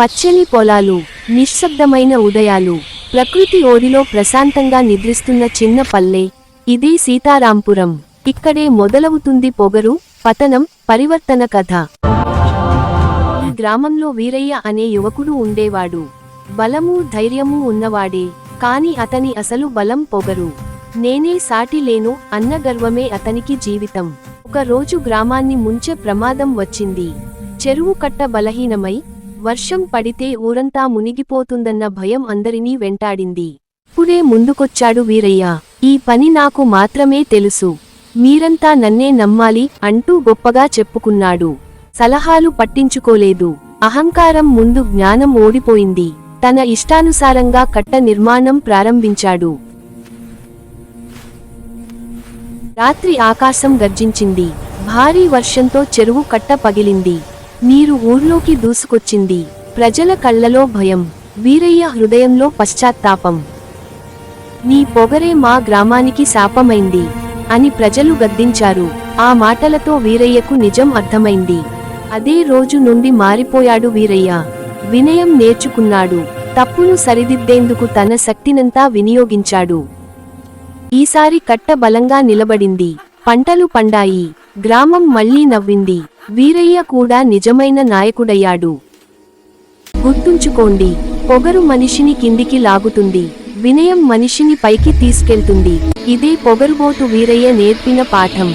పచ్చని పొలాలు నిశ్శబ్దమైన ఉదయాలు ప్రకృతి ఓడిలో ప్రశాంతంగా నిద్రిస్తున్న చిన్న పల్లె ఇది సీతారాంపురం. ఇక్కడే మొదలవుతుంది పొగరు పతనం పరివర్తన కథ. ఈ గ్రామంలో వీరయ్య అనే యువకుడు ఉండేవాడు. బలము ధైర్యము ఉన్నవాడే కాని అతని అసలు బలం పొగరు. నేనే సాటి లేను అన్న గర్వమే అతనికి జీవితం. ఒక రోజు గ్రామాన్ని ముంచే ప్రమాదం వచ్చింది. చెరువు కట్ట బలహీనమై వర్షం పడితే ఊరంతా మునిగిపోతుందన్న భయం అందరినీ వెంటాడింది. ఇప్పుడే ముందుకొచ్చాడు వీరయ్య. ఈ పని నాకు మాత్రమే తెలుసు. మీరంతా నన్నే నమ్మాలి అంటూ గొప్పగా చెప్పుకున్నాడు. సలహాలు పట్టించుకోలేదు. అహంకారం ముందు జ్ఞానం ఓడిపోయింది. తన ఇష్టానుసారంగా కట్ట నిర్మాణం ప్రారంభించాడు. రాత్రి ఆకాశం గర్జించింది. భారీ వర్షంతో చెరువు కట్ట పగిలింది. నీరు ఊర్లోకి దూసుకొచ్చింది. ప్రజల కళ్ళలో భయం వీరయ్య హృదయంలో పశ్చాత్తాపం. నీ పొగరే మా గ్రామానికి శాపమైంది అని ప్రజలు గద్దించారు. ఆ మాటలతో వీరయ్యకు నిజం అర్థమైంది. అదే రోజు నుండి మారిపోయాడు వీరయ్య. వినయం నేర్చుకున్నాడు. తప్పును సరిదిద్దేందుకు తన శక్తినంతా వినియోగించాడు. ఈసారి కట్ట బలంగా నిలబడింది. పంటలు పండాయి. గ్రామం మళ్ళీ నవ్వింది. వీరయ్య కూడా నిజమైన నాయకుడయ్యాడు. గుర్తుంచుకోండి పొగరు మనిషిని కిందికి లాగుతుంది. వినయం మనిషిని పైకి తీసుకెళ్తుంది. ఇదే పొగరుబోతు వీరయ్య నేర్పిన పాఠం.